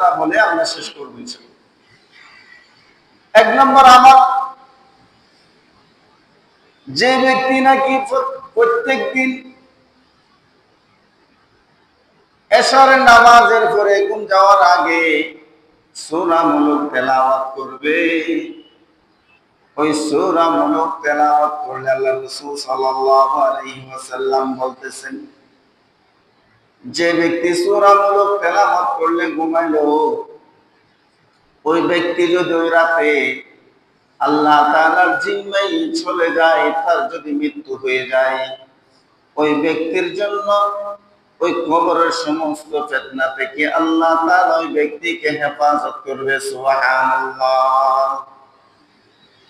কথা বলে আমরা শেষ করব। এক নম্বর আমার যে ব্যক্তি নাকি প্রত্যেক দিন এশারের নামাজের পরে ঘুম যাওয়ার আগে সুরামূলক তেলাওয়াত করবে ওই সুরামূলক তেলাওয়াত করলে আল্লাহ রাসূল সাল্লাল্লাহু আলাইহি ওয়াসাল্লাম বলতেছেন যে ব্যক্তি সুরামূলক তেলাওয়াত করলে ঘুমাইলো, ওই ব্যক্তি যদি ওই রাতে আল্লাহ তাআলার জিম্মায় চলে যায়, তার যদি মৃত্যু হয়ে যায়, ওই ব্যক্তির জন্য ওই কবরের সমস্ত ফেতনা থেকে আল্লাহ তাআলা ওই ব্যক্তিকে হেফাজত করবে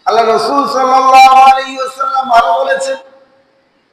আল্লাহ রাসূল আলাইহি ওয়াসাল্লাম আরও বলেছেন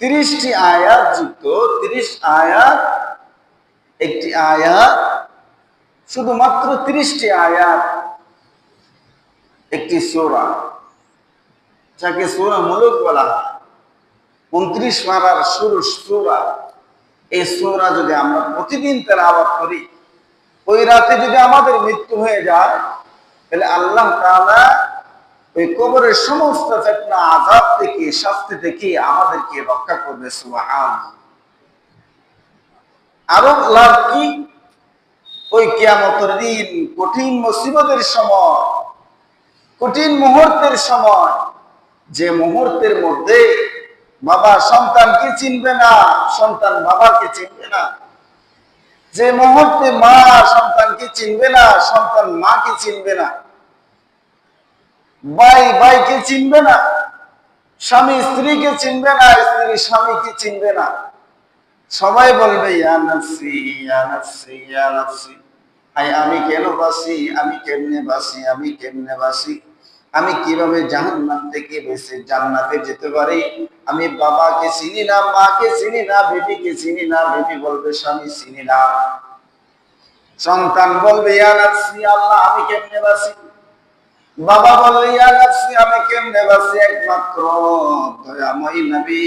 তিরিশটি আয়াত যুক্ত, তিরিশ আয়াত, একটি আয়াত, শুধুমাত্র তিরিশটি আয়াত, একটি সূরা। যাকে সোরা মুলুক বলা উনত্রিশ মারার শুরু সোরা। এই সোরা যদি আমরা প্রতিদিন তেলাওয়াত করি, ওই রাতে যদি আমাদের মৃত্যু হয়ে যায়, তাহলে আল্লাহ তাআলা ওই কবরের সমস্ত ফেতনা, আযাব থেকে, শাস্তি থেকে আমাদেরকে রক্ষা করবে সুবহান আরও লাভ কি? ওই কিয়ামতের দিন কঠিন মুসিবতের সময়, কঠিন মুহূর্তের সময়, যে মুহূর্তের মধ্যে বাবা সন্তানকে চিনবে না, সন্তান বাবাকে চিনবে না। যে মুহূর্তে মা সন্তানকে চিনবে না, সন্তান মাকে চিনবে না। ভাই, ভাইকে চিনবে না। স্বামী স্ত্রীকে চিনবে না স্ত্রী স্বামীকে চিনবে না। সবাই বলবে আমি কেন বাসি? আমি কেমনে বাসি? আমি কেমনে বাসি? আমি কীভাবে জাহান্নাম থেকে বেঁচে জান্নাতে যেতে পারি? আমি বাবাকে চিনি না, মাকে চিনি না, বেটিকে চিনি না। বেটি বলবে, স্বামী চিনি না। সন্তান বলবে আল্লাহ, আমি কেমনে বাসি? বাবা বলবে ইয়া আমি কেমনে বাসি একমাত্র নবী।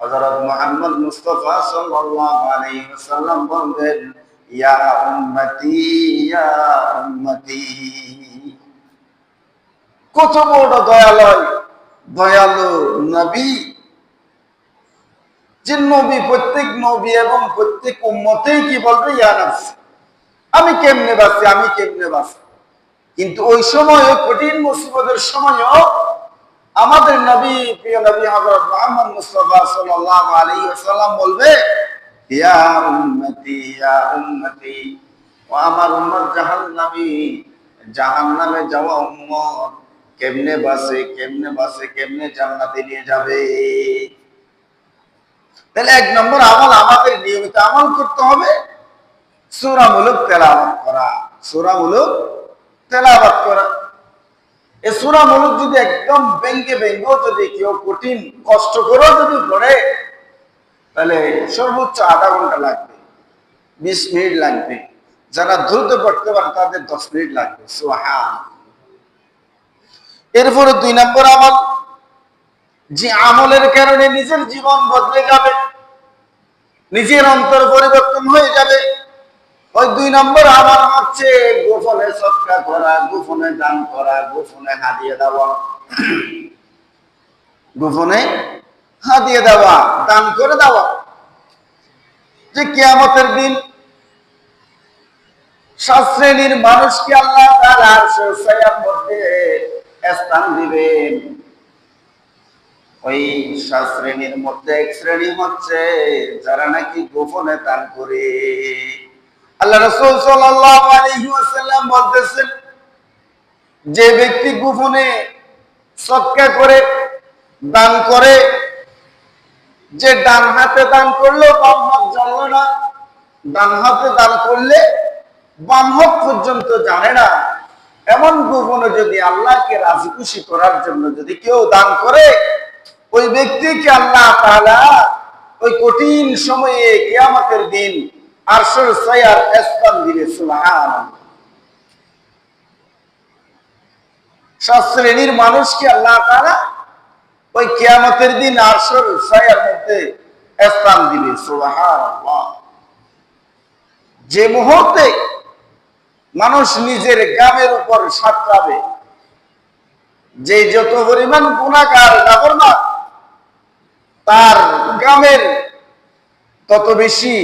হযরত মুহাম্মদ মুস্তাফা সাল্লাল্লাহু আলাইহি ওয়াসাল্লাম ইয়া উম্মতি ইয়া উম্মতি। কত বড় দয়ালয়, দয়ালু নবী। যে নবী, প্রত্যেক নবী এবং প্রত্যেক উম্মতেই কি বলবে, ইয়া নফসি, আমি কেমনে বাঁচি, আমি কেমনে বাঁচি কিন্তু ওই সময়, কঠিন মুসিবতের সময়ও আমাদের নবী, প্রিয় নবী হযরত মুহাম্মদ মুস্তাফা সাল্লাল্লাহু আলাইহি ওয়াসাল্লাম বলবে, ইয়া উম্মতি ইয়া উম্মতি, ও আমার উম্মত জাহান্নামী, জাহান্নামে যাওয়া উম্মত, কেমনে বাসে কেমনে বাসে কেমনে জান্নাতে নিয়ে যাবে? তাহলে এক নম্বর আমল আমাদের নিয়মিত আমল করতে হবে। সূরামূলক তেলাওয়াত করা সূরামূলক তেলাওয়াত করা। এই সূরামূলক যদি একদম ব্যঙ্গে ব্যঙ্গ যদি কেউ কঠিন কষ্ট করেও যদি পড়ে, তাহলে সর্বোচ্চ আধা ঘণ্টা লাগবে, বিশ মিনিট লাগবে। যারা দ্রুত পড়তে পারে তাদের দশ মিনিট লাগবে। এরপরে দুই নম্বর আমল, যে আমলের কারণে নিজের জীবন বদলে যাবে, নিজের অন্তর পরিবর্তন হয়ে যাবে। ওই দুই নম্বর আমল হচ্ছে গোপনে সৎকা করা, গোপনে দান করা, গোপনে হাদিয়ে দেওয়া। গোপনে হাদিয়ে দেওয়া, দান করে দেওয়া। যে কিয়ামতের দিন শ্রেণির মানুষকে আল্লাহ সৈয়ার মধ্যে স্থান দিবেন। ওই শ্রেণির মধ্যে এক শ্রেণি হচ্ছে যারা নাকি গোপনে দান করে। আল্লাহ রাসূল আলাইহি বলতেছেন, যে ব্যক্তি গোপনে সৎকা করে, দান করে, যে ডান হাতে দান করল বাম হাত জ্বললো না, ডান হাতে দান করলে বাম হাত পর্যন্ত জানে না। এমন গোপনে যদি আল্লাহকে রাজি খুশি করার জন্য যদি কেউ দান করে, ওই ব্যক্তিকে আল্লাহ তাআলা ওই কঠিন সময়ে কিয়ামতের দিন আরশের ছায়ার স্থান দিবে, সুবহানাল্লাহ। সব শ্রেণির মানুষকে আল্লাহ তাআলা ওই কিয়ামতের দিন আরশের ছায়ার মধ্যে স্থান দিবে, সুবহানাল্লাহ। যে মুহূর্তে মানুষ নিজের গ্রামের উপর সাঁতরাবে, যে যত পরিমাণ গুণাকার না তার গ্রামের তত বেশি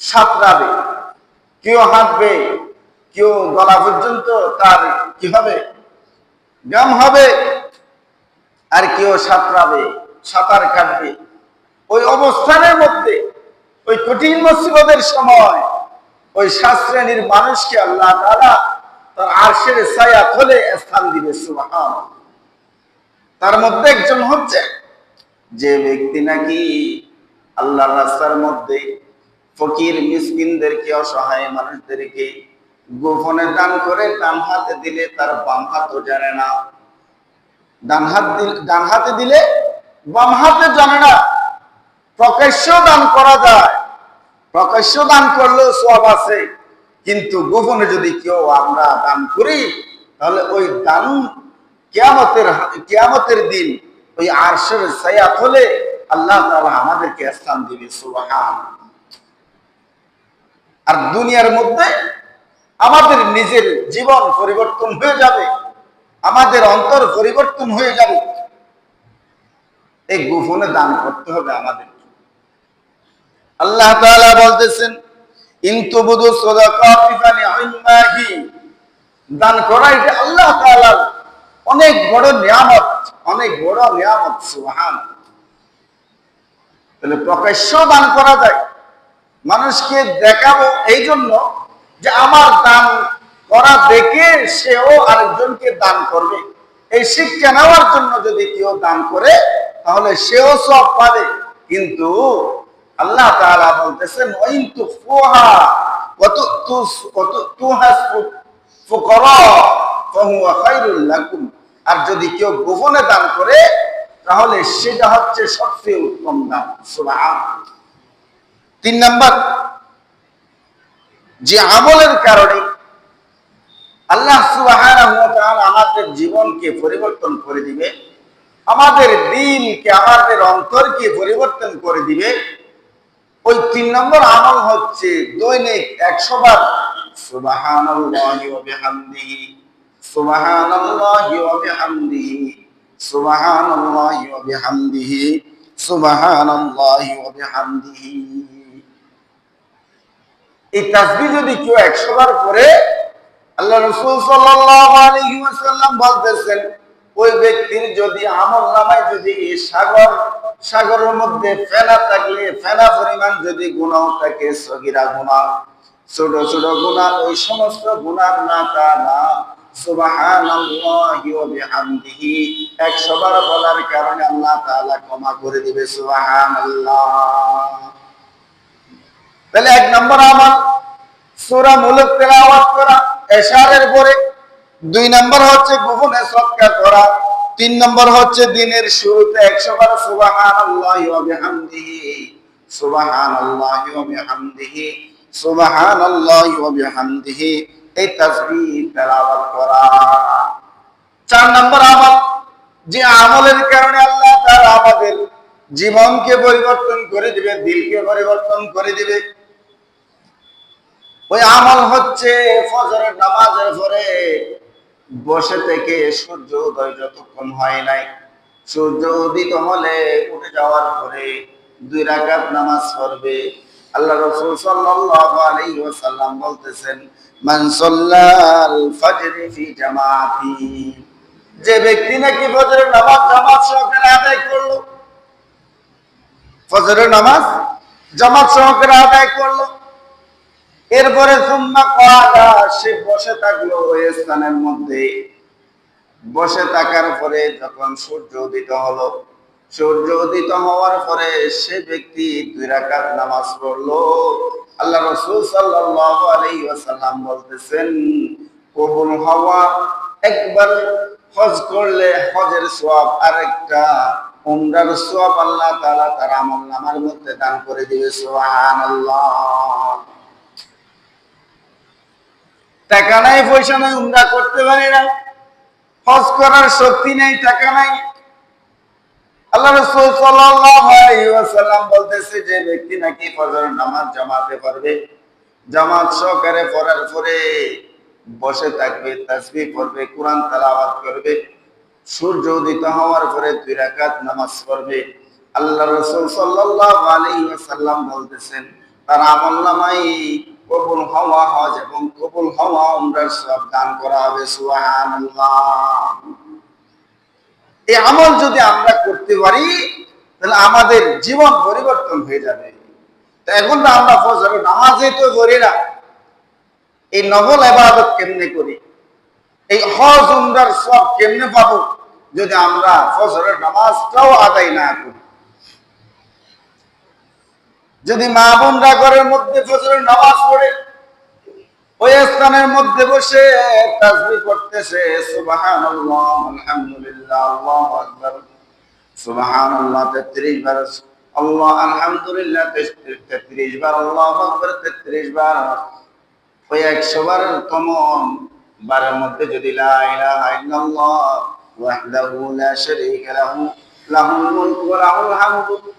সাঁতরাবে। কেউ হাঁটবে, কেউ গলা পর্যন্ত তার কি হবে? গ্রাম হবে আর কেউ সাঁতরাবে, সাঁতার কাটবে। ওই অবস্থানের মধ্যে, ওই কঠিন মুসিবতের সময়, ওই সাত শ্রেণির মানুষকে আল্লাহ তাআলা তার আর্শের ছায়া তলে স্থান দিবে সুবহান তার মধ্যে একজন হচ্ছে যে ব্যক্তি নাকি আল্লাহ রাস্তার মধ্যে ফকির মিসকিনদেরকে, অসহায় মানুষদেরকে গোপনে দান করে ডান হাতে দিলে তার বাম হাতও জানে না। ডান হাত দিলে, ডান হাতে দিলে বাম হাতে জানে না। প্রকাশ্য দান করা যায়। প্রকাশ্য দান করলেও সব আছে। কিন্তু গোপনে যদি কেউ আমরা দান করি, তাহলে ওই দান কেয়ামতের কেয়ামতের দিন ওই আরশের সায়াত হলে আল্লাহ তাআলা আমাদেরকে স্থান দিবে সুবহান আর দুনিয়ার মধ্যে আমাদের নিজের জীবন পরিবর্তন হয়ে যাবে, আমাদের অন্তর পরিবর্তন হয়ে যাবে। এই গোপনে দান করতে হবে আমাদের আল্লাহ বলতেছেন ইনতু বুদু সাদাকাতি দান করা এটা আল্লাহ অনেক বড় নিয়ামত, অনেক বড় নিয়ামত সুবহান তাহলে প্রকাশ্য দান করা যায়। মানুষকে দেখাবো এই জন্য যে আমার দান করা দেখে সেও আরেকজনকে দান করবে। এই শিক্ষা নেওয়ার জন্য যদি কেউ দান করে, তাহলে সেও সব পাবে। কিন্তু আল্লাহ তাআলা বলতেছেন, ওয়াইন তুফুহা কত তুস কত তুহাস ফুকরা আর যদি কেউ গোপনে দান করে, তাহলে সেটা হচ্ছে সবচেয়ে উত্তম দান। সুবহান তিন নাম্বার, যে আমলের কারণে আল্লাহ আমাদের জীবনকে পরিবর্তন করে দিবে, আমাদের দিনকে, আমাদের অন্তরকে পরিবর্তন করে দিবে। ওই তিন নম্বর আমল হচ্ছে দৈনিক একশো বার সুবহানাল্লাহি ওয়া বিহামদিহি সুবহানাল্লাহি ওয়া বিহামদিহি সুবহানাল্লাহি ওয়া বিহামদিহি সুবহানাল্লাহি ওয়া বিহামদিহি এই তাসবিহ যদি কেউ একশো বার করে, আল্লাহ রসুল ওয়াসাল্লাম বলতেছেন, ওই ব্যক্তির যদি আমল নামায় যদি সাগর, সাগরের মধ্যে ফেনা থাকলে, ফেনা পরিমাণ যদি গুণাও থাকে, সগিরা গুণা ছোট ছোট গুণা ওই সমস্ত গুণার না তা না সুবহানাল্লাহি ওয়া বিহামদিহি 100 বার বলার কারণে আল্লাহ তাআলা ক্ষমা করে দিবে, সুবহানাল্লাহ। তাহলে এক নম্বর আমল সূরা মুলক তেলাওয়াত করা, এশারের পরে। দুই নম্বর হচ্ছে গোপনে সৎকার করা, তিন নম্বর হচ্ছে দিনের শুরুতে একশো বার সুবাহান আল্লাহ বিহামদিহি সুবাহান আল্লাহ বিহামদিহি সুবাহান আল্লাহ বিহামদিহি, এই তাসবিহ তেলাওয়াত করা। চার নম্বর আমল, যে আমলের কারণে আল্লাহ তাআলা আমাদের জীবনকে পরিবর্তন করে দিবে, দিলকে পরিবর্তন করে দিবে। ওই আমল হচ্ছে ফজরের নামাজের পরে। বসে থেকে সূর্য উদয় যতক্ষণ হয় নাই, সূর্য উদিত হলে উঠে যাওয়ার পরে দুই রাকাত নামাজ পড়বে। আল্লাহ রাসূল সাল্লাল্লাহু আলাইহি ওয়াসাল্লাম বলতেছেন, মান সাল্লাল ফজর ফি জামাতি। যে ব্যক্তি নাকি ফজরের নামাজ জামাত সহকারে আদায় করল। ফজরের নামাজ জামাত সহকারে আদায় করল। এরপরে সে বসে থাকল ওই স্থানের মধ্যে। বসে থাকার পরে যখন সূর্য উদিত হলো, সূর্য উদিত হওয়ার পরে সে ব্যক্তি দুই রাকাত নামাজ পড়ল। আল্লাহ রসুল সাল্লাল্লাহু আলাইহি ওয়াসাল্লাম বলতেছেন, কবুল হওয়া, একবার হজ করলে হজের সওয়াব আরেকটা। উমরার সওয়াব আল্লাহ তাআলা তার আমলনামার মধ্যে দান করে দিবে, সুবহানাল্লাহ। টাকা নাই, পয়সা নাই, উমরা করতে পারি না। হজ করার শক্তি নেই, টাকা নাই। আল্লাহ রাসূল পরে বসে থাকবে কোরআন করবে, সূর্য উদিত হওয়ার পরে নামাজ পড়বে। আল্লাহ বলতেছেন, তার আমলনামাই কবুল হওয়া হজ এবং কবুল হওয়া উমরার সব দান করা হবে এই আমল যদি আমরা করতে পারি, তাহলে আমাদের জীবন পরিবর্তন হয়ে যাবে। এখন তো আমরা ফজরের নামাজে তো করি না। এই নবল এবাদত কেমনে করি? এই হজ, উমরার সব কেমনে পাবো? যদি আমরা ফজরের নামাজটাও আদায় না করি। যদি মা বোনরা ঘরের মধ্যে ফজরের নামাজ পড়ে ওই স্থানের মধ্যে বসে তাসবিহ সুবহানাল্লাহ, আলহামদুলিল্লাহ, আল্লাহু আকবার। সুবহানাল্লাহ 33 বার, আল্লাহ, আলহামদুলিল্লাহ 33 বার, আল্লাহু আকবার 33 বার। ওই 100 বার কমন বারের মধ্যে যদি লা ইলাহা ইল্লাল্লাহ ওয়াহদাহু লা শারীকা লাহু, লাহুল মুলকু ওয়া লাহুল হামদু।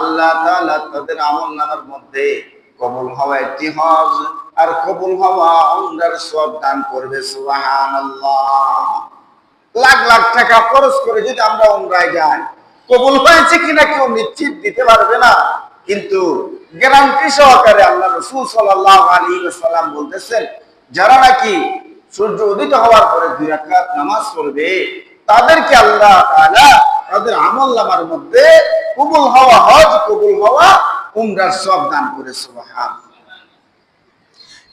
আল্লাহ তাদের আমলনামার মধ্যে কবুল হওয়া একটি হজ, আর কবুল হওয়া উমরার সব দান করবে, সুবহানাল্লাহ। লাখ লাখ টাকা খরচ করে যদি আমরা উমরায় যাই, কবুল হয়েছে কিনা কেউ নিশ্চিত দিতে পারবে না। কিন্তু গ্যারান্টি সহকারে আল্লাহ রসুল সাল্লাল্লাহু আলাইহি ওয়াসাল্লাম বলতেছেন, যারা নাকি সূর্য উদিত হওয়ার পরে দুই রাকাত নামাজ পড়বে, তাদেরকে আল্লাহ তাআলা তাদের আমল নামার মধ্যে কবুল হওয়া, হজ কবুল হওয়া, উমরার সব দান করে সুবহান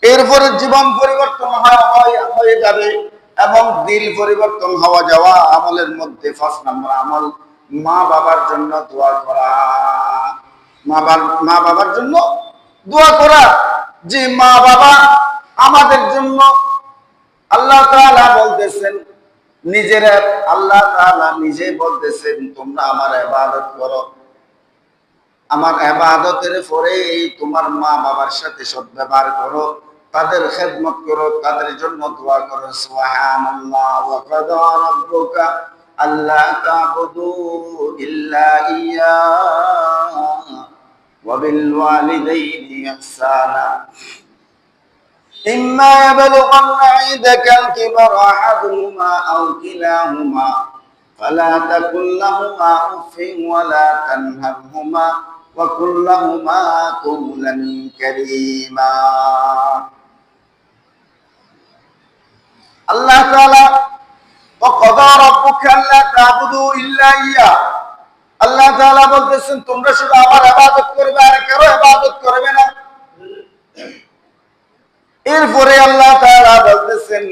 এরপরে জীবন পরিবর্তন হয় যাবে এবং দিল পরিবর্তন হওয়া যাওয়া আমলের মধ্যে ফার্স্ট নাম্বার আমল মা বাবার জন্য দোয়া করা। মা বাবার মা বাবার জন্য দোয়া করা। যে মা বাবা আমাদের জন্য আল্লাহ বলতেছেন নিজের আল্লাহ নিজে বলতেছেন, তোমরা আমার ইবাদত করো। আমার এবাদতের পরে তোমার মা বাবার সাথে সদ্ব্যবহার করো, তাদের খেদমত করো, তাদের জন্য দোয়া করো, সুবহানাল্লাহ ওয়া কাদা রাব্বুকা আল্লা তা'বুদু ইল্লা ইয়্যা ওয়া বিল ওয়ালিদাইনি ইহসানা। إما يبلغن عندك الكبر أحدهما أو كلاهما فلا تكن لهما أف ولا تنهرهما وقل لهما قولا كريما الله تعالى وقضى ربك ألا تعبدوا إلا إياه আল্লাহ তাআলা বলতেছেন তোমরা শুধু আমার ইবাদত করবে আর কারো ইবাদত করবে না এরপরে আল্লাহ তাআলা বলতেছেন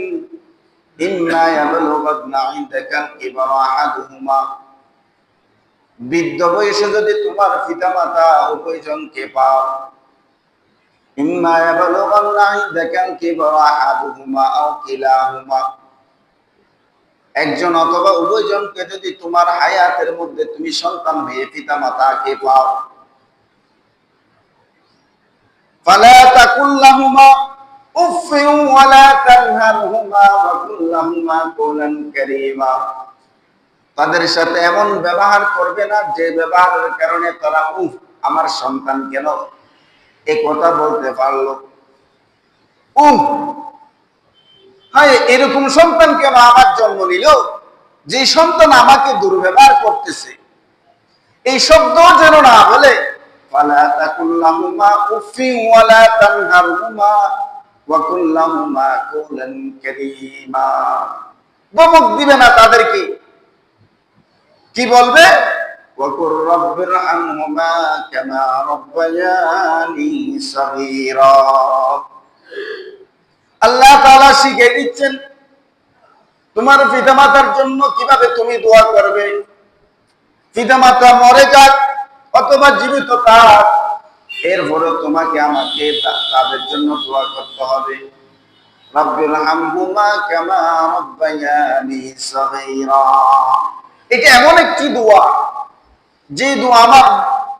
পাও একজন অথবা উভয়জনকে যদি তোমার হায়াতের মধ্যে তুমি সন্তান হয়ে পিতামাতাকে পাও, ফালা তাকুল্লাহুমা উফ ওয়ালা তানহারহুমা ওয়া কুল্লাহুমা কওলান কারীমা। তাদের সাথে এমন ব্যবহার করবে না, যে ব্যবহারের কারণে তারা, উফ, আমার সন্তান কেন এ কথা বলতে পারল। উফ হ্যাঁ এরকম সন্তান কেন আমার জন্ম নিল? যে সন্তান আমাকে দুর্ব্যবহার করতেছে। এই শব্দ যেন না বলে, ফালা তাকুল্লাহুমা উফি ওয়ালা তানহারহুমা وقل لهما قولا كريما ধমক দিবে না তাদেরকে কি বলবে وقل رب ارحمهما كما ربياني صغيرا আল্লাহ তাআলা শিখিয়ে দিচ্ছেন তোমার পিতামাতার জন্য কিভাবে তুমি দোয়া করবে পিতামাতা মরে যাক অথবা জীবিত থাক এরপরে তোমাকে আমাকে তাদের জন্য দোয়া করতে হবে। এটা এমন একটি দোয়া, যে দোয়া আমার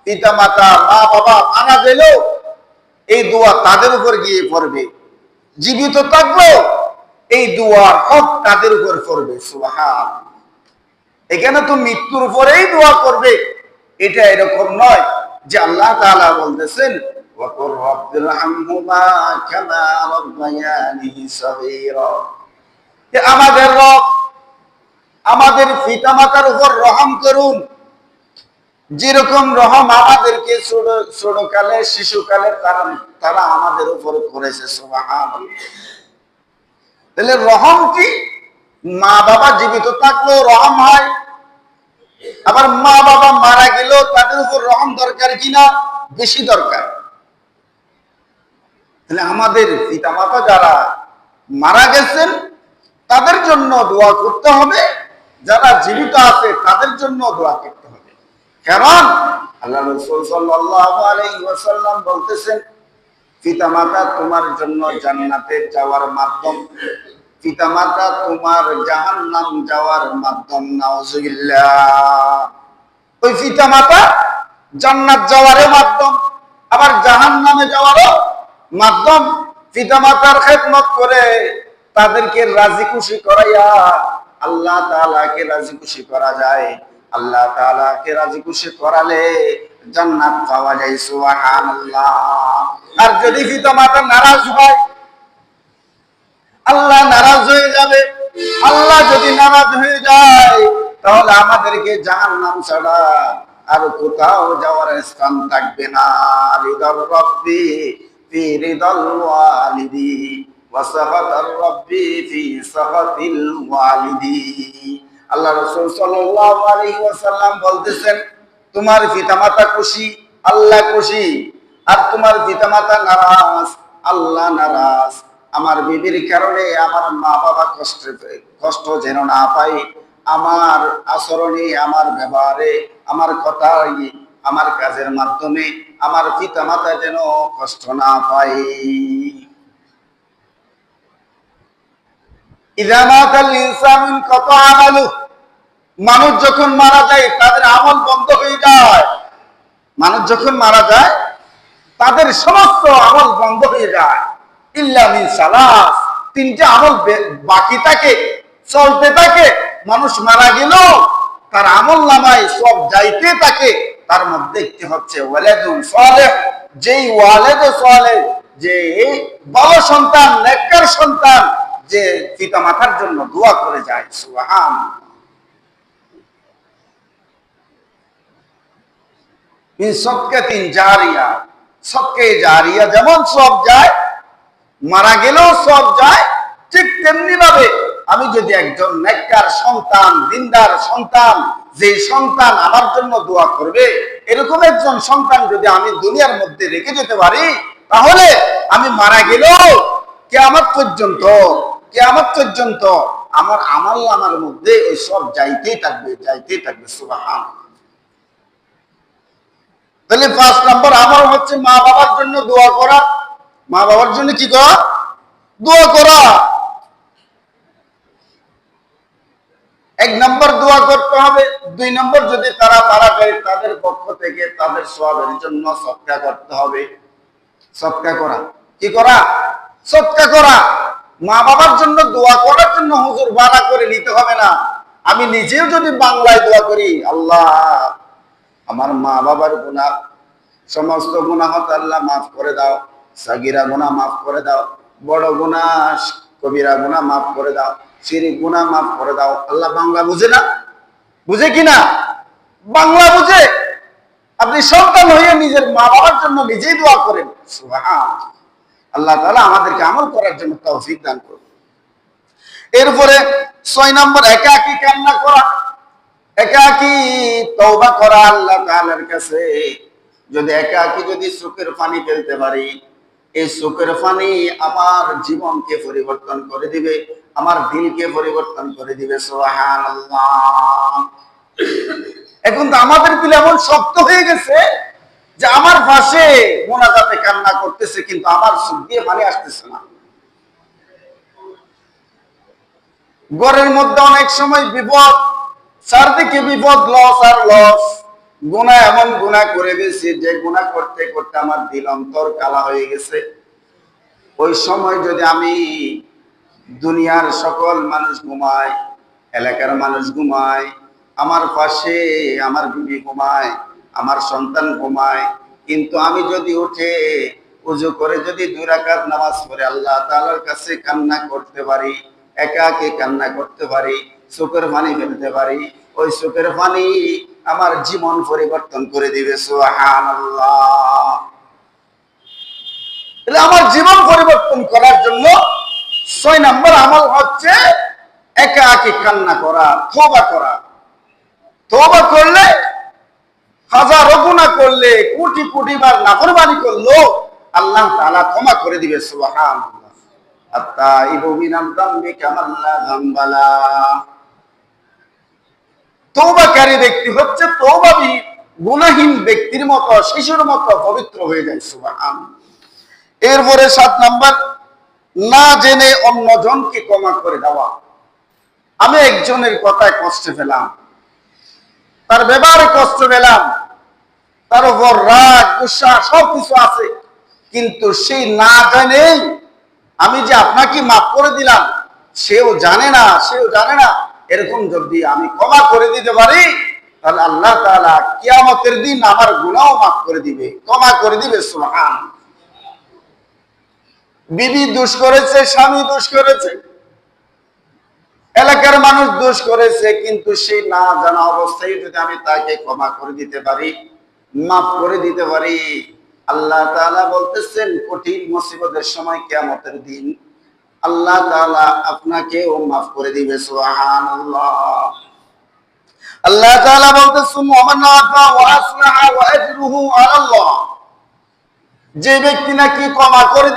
পিতামাতা মা বাবা মারা গেলেও এই দোয়া তাদের উপর গিয়ে পড়বে। জীবিত থাকলেও এই দোয়ার হক তাদের উপর পড়বে, সুবহান। এখানে তো মৃত্যুর উপরেই দোয়া করবে, এটা এরকম নয়। যে আল্লাহ তাআলা বলতেছেন আমাদের রব, আমাদের উপর রহম করুন। যেরকম রহম আমাদেরকে ছোট, ছোটকালে, শিশুকালে তারা তারা আমাদের উপর করেছে তাহলে রহম কি? মা বাবা জীবিত থাকলেও রহম হয়। আবার মা বাবা মারা তাদের উপর রহম দরকার কিনা বেশি দরকার। তাহলে আমাদের পিতা মাতা যারা মারা গেছেন, তাদের জন্য দোয়া করতে হবে। যারা জীবিত আছে, তাদের জন্য দোয়া করতে হবে। কারণ আল্লাহ রসুল ওয়াসাল্লাম বলতেছেন, পিতামাতা তোমার জন্য জান্নাতে যাওয়ার মাধ্যম, পিতামাতা তোমার জাহান্নাম যাওয়ার মাধ্যম, নাউজুবিল্লাহ। ওই পিতামাতা জান্নাত যাওয়ারও মাধ্যম, আবার জাহান্নামে যাওয়ারও মাধ্যম। পিতামাতার খেদমত করে তাদেরকে রাজি খুশি করাইয়া আল্লাহ তাআলাকে রাজি খুশি করা যায়। আল্লাহ তাআলাকে রাজি খুশি করালে জান্নাত পাওয়া যায়, সুবহানাল্লাহ। আর যদি পিতামাতা নারাজ হয়, আল্লাহ নারাজ হয়ে যাবে। আল্লাহ যদি নারাজ হয়ে যায় তাহলে আমাদেরকে জাহান্নাম ছাড়া আর কোথাও যাওয়ার স্থান থাকবে না। হৃদল রব্বি ফি হৃদল ওয়ালিদি ওয়াসাফাতার রব্বি ফি সাফাতিল ওয়ালিদি। আল্লাহ রাসূল সাল্লাল্লাহু আলাইহি ওয়াসাল্লাম বলতেছেন, তোমার পিতামাতা খুশি, আল্লাহ খুশি। আর তোমার পিতামাতা নারাজ, আল্লাহ নারাজ। আমার বিবির কারণে আমার মা বাবা কষ্ট কষ্ট যেন না পাই আমার আচরণে, আমার ব্যবহারে, আমার কথায়, আমার কাজের মাধ্যমে আমার পিতা মাতা যেন কষ্ট না পাই মানুষ যখন মারা যায়, তাদের আমল বন্ধ হয়ে যায়। মানুষ যখন মারা যায়, তাদের সমস্ত আমল বন্ধ হয়ে যায়। ইল্লামিন সালাস। তিনটে আমল বাকি থাকে, চলতে থাকে। মানুষ মারা গেল, তার আমল নামায় সব যাইতে থাকে, তার মধ্যে একটি হচ্ছে যেই ওয়ালেদ যে সন্তান, নেককার সন্তান, যে পিতা জন্য দোয়া করে যায় জারিয়া জারিয়া যেমন সব যায়, মারা গেলেও সব যায়, ঠিক তেমনি ভাবে আমি যদি একজন নেককার সন্তান, দিনদার সন্তান, যে সন্তান আমার জন্য দোয়া করবে, এরকম একজন সন্তান যদি আমি দুনিয়ার মধ্যে রেখে যেতে পারি, তাহলে আমি মারা গেলেও কেয়ামত পর্যন্ত কেয়ামত পর্যন্ত আমার আমল আমার মধ্যে ওই সব যাইতেই থাকবে যাইতেই থাকবে সুবাহান তাহলে পাঁচ নম্বর আমার হচ্ছে মা বাবার জন্য দোয়া করা। মা বাবার জন্য কি করা? দোয়া করা। এক নম্বর দোয়া করতে হবে। দুই নম্বর যদি তারা মারা যায়, তাদের পক্ষ থেকে তাদের সবের জন্য সৎকা করতে হবে। সৎকা করা। কি করা? সৎকা করা। মা বাবার জন্য দোয়া করার জন্য হুজুর ভাড়া করে নিতে হবে না। আমি নিজেও যদি বাংলায় দোয়া করি, আল্লাহ, আমার মা বাবার গুনাহ, সমস্ত গুনাহ আল্লাহ মাফ করে দাও। সাগিরা গুনাহ মাফ করে দাও। বড় গুনাহ, কবিরা গুনাহ মাফ করে দাও। সিরি গুনাহ মাফ করে দাও। আল্লাহ বাংলা বুঝে না? বুঝে কি না? বাংলা বুঝে। আপনি সন্তান হয়ে নিজের মা বাবার জন্য নিজেই দোয়া করেন। আল্লাহ তাআলা আমাদেরকে আমল করার জন্য তৌফিক দান করুন। এরপরে ছয় নম্বর একা একাকী কান্না করা। একা একাকী তওবা করা আল্লাহ তাআলার কাছে। যদি একা একাকী যদি চোখের পানি ফেলতে পারি, এই চোখের পানি আমার জীবনকে পরিবর্তন করে দিবে। আমার দিলকে পরিবর্তন করে দিবে, সুবহানাল্লাহ। এখন তো আমাদের দিল এমন শক্ত হয়ে গেছে যে আমার পাশে মোনাজাতে কান্না করতেছে, কিন্তু আমার চোখ দিয়ে পানি আসতেছে না। ঘরের মধ্যে অনেক সময় বিপদ, চারদিকে বিপদ লস আর লস গুণা এমন গুণা করে দিয়েছি যে গুণা করতে করতে আমার দিল অন্তর কালা হয়ে গেছে। ওই সময় যদি আমি দুনিয়ার সকল মানুষ ঘুমায়, এলাকার মানুষ ঘুমায়, আমার পাশে আমার বিবি ঘুমায়, আমার সন্তান ঘুমায়। কিন্তু আমি যদি উঠে উজু করে যদি দুই রাকাত নামাজ পড়ে, আল্লাহ তাআলার কাছে কান্না করতে পারি, একাকে কান্না করতে পারি, চোখের পানি ফেলতে পারি, ওই চোখের পানি আমার জীবন পরিবর্তন করে দিবে, সুবহানাল্লাহ। আমার জীবন পরিবর্তন করার জন্য ছয় নম্বর আমল হচ্ছে একা একে কান্না করা থোবা করা। তোবা করলে, হাজার গুণা করলে কোটি কোটি বার নাফরমানি করল আল্লাহ তাআলা ক্ষমা করে দিবে তওবাকারী ব্যক্তি হচ্ছে গুনাহীন ব্যক্তির মতো, শিশুর মতো, পবিত্র হয়ে যায় এরপরে সাত নাম্বার না জেনে অন্যজনকে ক্ষমা করে দেওয়া। আমি একজনের কথায় কষ্ট পেলাম। তার ব্যবহারে কষ্ট পেলাম। তার উপর রাগ গুসা সবকিছু আছে। কিন্তু সেই না জানে আমি যে আপনাকে মাফ করে দিলাম, সেও জানে না, সেও জানে না। এরকম যদি আমি ক্ষমা করে দিতে পারি, তাহলে আল্লাহ তালা কিয়ামতের দিন আমার গুণাও মাফ করে দিবে, ক্ষমা করে দিবে, সুবহান। বিবি দোষ করেছে, স্বামী দোষ করেছে। এলাকার মানুষ দোষ করেছে, কিন্তু সেই না জানা অবস্থায় যদি আমি তাকে ক্ষমা করে দিতে পারি, মাফ করে দিতে পারি, আল্লাহ তাআলা বলতেছেন, কঠিন মুসিবতের সময় কিয়ামতের দিন আল্লাহ তাআলা আপনাকেও মাফ করে দিবে, সুবহানাল্লাহ। আল্লাহ তাআলা বলতেছেন যে ব্যক্তি নাকি ক্ষমা করে